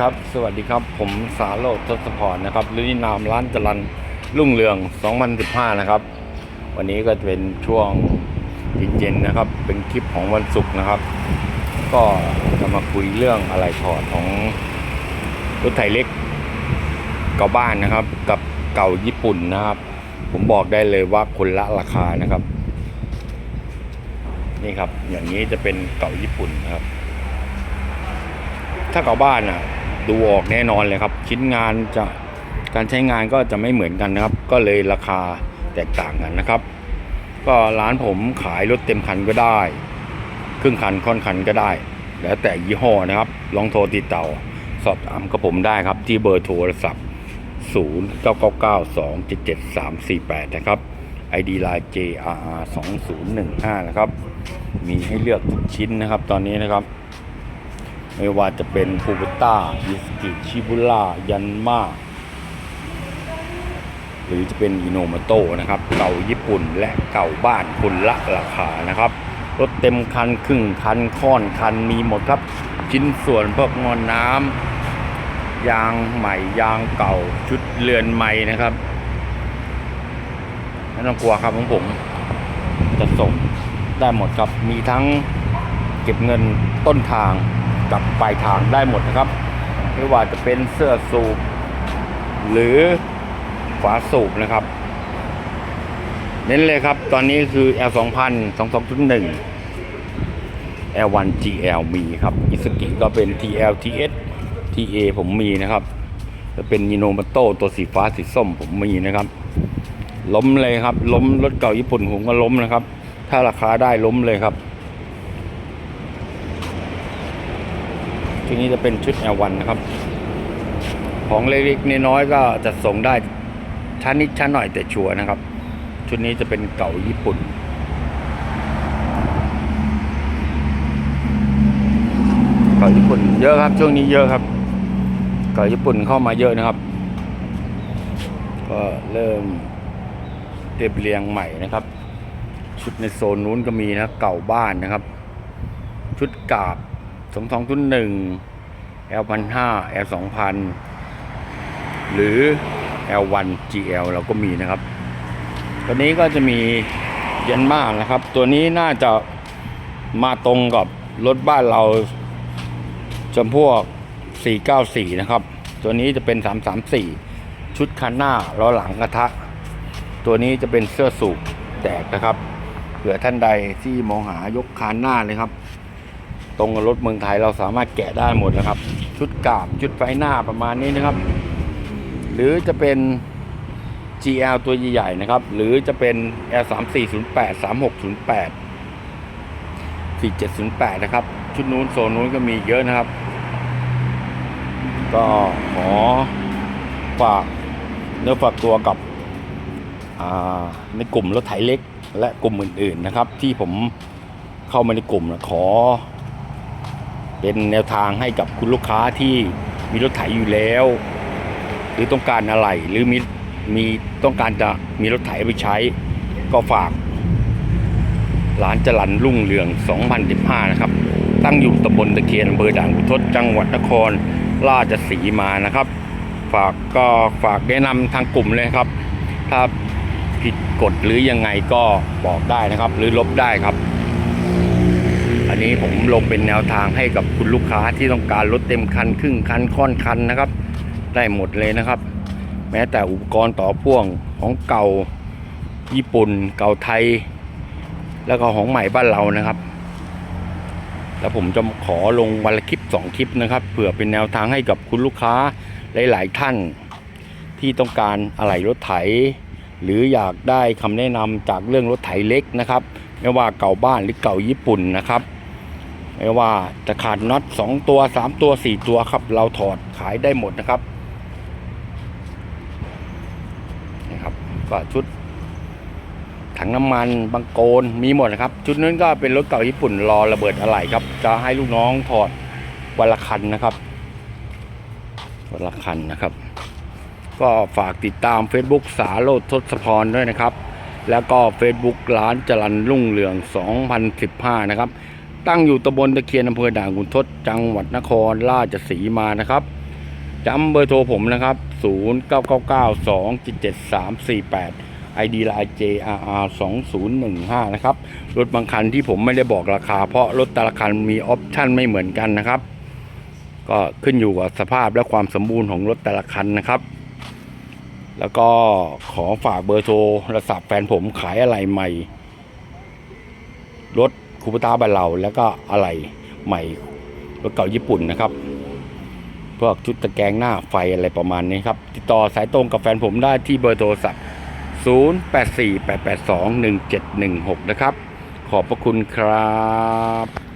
ครับ สวัสดีครับ ผมสาโรจน์ทศพรนะครับหรือนินามร้านจรันรุ่งเรือง 2015 นะครับ วันนี้ก็จะเป็นช่วงเย็นๆนะครับ เป็นคลิปของวันศุกร์นะครับ ก็จะมาคุยเรื่องอะไรถอดของรถไถเล็กเก่าบ้านนะครับ กับเก่าญี่ปุ่นนะครับ ผมบอกได้เลยว่าคนละราคานะครับ นี่ครับ อย่างนี้จะเป็นเก่าญี่ปุ่นนะครับถ้าเก่าบ้านอะ ดูออกแน่นอนเลยครับ ชิ้นงานจะการใช้งานก็จะไม่เหมือนกันนะครับ ก็เลยราคาแตกต่างกันนะครับ ก็ร้านผมขายรถเต็มคันก็ได้ ครึ่งคันค่อนคันก็ได้ แล้วแต่ยี่ห้อนะครับ ลองโทรติดต่อสอบถามกับผมได้ครับ ที่เบอร์โทรศัพท์ 0 9 9 9 2 7 7 3 4 8 นะครับ ID Line JRR 2015 นะครับ มีให้เลือกทุกชิ้นนะครับ ตอนนี้นะครับ ไม่ว่าจะเป็นคูเบต้ายิสกิชิบุล่ายันมาหรือจะเป็นอิโนม a โตนะครับ เก่าญี่ปุ่นและเก่าบ้านคนละราคานะครับ รถเต็มคันครึ่งคันค่อนคันมีหมดครับชิ้นส่วนพวกงอนน้ำยางใหม่ยางเก่าชุดเรือนใหม่นะครับไม่ต้องกลัวครับของผมจะส่งได้หมดครับมีทั้งเก็บเงินต้นทาง กับปลายทางได้หมดนะครับ ไม่ว่าจะเป็นเสื้อสูบ หรือฝาสูบนะครับ เน้นเลยครับ ตอนนี้คือ L 2 0 0 22.1 L1 GL มีครับอิสกิก็เป็น TL TS TA ผมมีนะครับจะเป็นยิโนม a โตตัวสีฟ้าสีส้มผมมีนะครับ ล้มเลยครับ ล้มรถเก่าญี่ปุ่นผมก็ล้มนะครับ ถ้าราคาได้ล้มเลยครับ ชุดนี้จะเป็นชุด L1 นะครับ ของเล็กๆน้อยๆก็จะส่งได้ชั้นนิดชั้นหน่อยแต่ชัวร์นะครับ ชุดนี้จะเป็นเก่าญี่ปุ่นเก่าญี่ปุ่นเยอะครับช่วงนี้เยอะครับ เก่าญี่ปุ่นเข้ามาเยอะนะครับ ก็เริ่มเรียบเรียงใหม่นะครับ ชุดในโซนนู้นก็มีนะเก่าบ้านนะครับ ชุดกาบสองทองทุนหนึ่ง L พันห้า L สองพันหรือ L1 GL เราก็มีนะครับ ตัวนี้ก็จะมีเยนมานะครับ ตัวนี้น่าจะมาตรงกับรถบ้านเราจำพวก 494 นะครับ ตัวนี้จะเป็น 334 ชุดคันหน้าล้อหลังกระทะ ตัวนี้จะเป็นเสื้อสูบแตกนะครับเผื่อท่านใดที่มองหายกคานหน้าเลยครับ ตรงกับรถเมืองไทยเราสามารถแกะได้หมดนะครับ ชุดกาบชุดไฟหน้าประมาณนี้นะครับ หรือจะเป็น GL ตัวใหญ่ๆนะครับ หรือจะเป็น L 3 4 0 8 3 6 0 8 4 7 0 8นะครับ ชุดนู้นโซนนู้นก็มีเยอะนะครับ ก็ขอฝากเนื้อฝากตัวกับในกลุ่มรถไถเล็กและกลุ่มอื่นๆนะครับ ที่ผมเข้ามาในกลุ่มนะขอ เป็นแนวทางให้กับคุณลูกค้าที่มีรถไถอยู่แล้ว หรือต้องการอะไรหรือมีมีต้องการจะมีรถไถไปใช้ ก็ฝากร้านจรันรุ่งเรือง 2015 นะครับ ตั้งอยู่ตำบลตะเคียนอำเภอด่านขุนทดจังหวัดนครราชสีมานะครับ ฝากก็ฝากแนะนำทางกลุ่มเลยครับ ถ้าผิดกฎหรือยังไงก็บอกได้นะครับ หรือลบได้ครับ นี้ผมลงเป็นแนวทางให้กับคุณลูกค้าที่ต้องการรถเต็มคันครึ่งคันค่อนคันนะครับ ได้หมดเลยนะครับ แม้แต่อุปกรณ์ต่อพ่วงของเก่าญี่ปุ่นเก่าไทย แล้วก็ของใหม่บ้านเรานะครับ แล้วผมจะขอลงวันละคลิป 2 คลิปนะครับเผื่อเป็นแนวทางให้กับคุณลูกค้าหลาย ๆ ท่าน ที่ต้องการอะไหล่รถไถ หรืออยากได้คำแนะนำจากเรื่องรถไถเล็กนะครับ ไม่ว่าเก่าบ้านหรือเก่าญี่ปุ่นนะครับ ไม่ว่าจะขาดน็อต2ตัว3ตัว4ตัวครับ เราถอดขายได้หมดนะครับนี่ครับก็ชุดถังน้ำมันบางโกนมีหมดนะครับ ชุดนั้นก็เป็นรถเก่าญี่ปุ่นรอระเบิดอะไหล่ครับ จะให้ลูกน้องถอดวันละคันนะครับวันละคันนะครับ ก็ฝากติดตาม Facebook สาโรจน์ทศพรด้วยนะครับ แล้วก็ Facebook ร้านจรันรุ่งเรือง 2015 นะครับ ตั้งอยู่ตำบลตะเคียนอำเภอด่านขุนทดจังหวัดนครราชสีมานะครับจำเบอร์โทรผมนะครับ 0999277348 ID Line JRR 2015 นะครับ รถบางคันที่ผมไม่ได้บอกราคา เพราะรถแต่ละคันมีออปชั่นไม่เหมือนกันนะครับ ก็ขึ้นอยู่กับสภาพและความสมบูรณ์ของรถแต่ละคันนะครับ แล้วก็ขอฝากเบอร์โทรโทรศัพท์แฟนผมขายอะไรใหม่ รถ คูปต้าบานเราแล้วก็อะไรใหม่รถเก่าญี่ปุ่นนะครับพวกชุดตะแกรงหน้าไฟอะไรประมาณนี้ครับ ติดต่อสายตรงกับแฟนผมได้ที่เบอร์โทรศัพท์ 0848821716 นะครับ ขอบพระคุณครับ